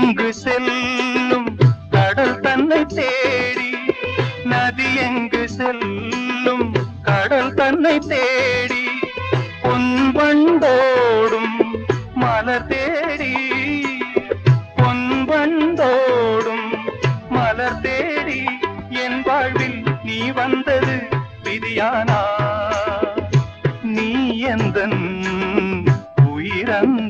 எங்கு செல்லும் கடல் தன்னை தேடி நதி எங்கு செல்லும் கடல் தன்னை தேடி பொன்பண்டோடும் மலர் தேடி பொன்பண்டோடும் மலர் தேடி என் வாழ்வில் நீ வந்தது விதியானா? நீ எந்த உயிரந்த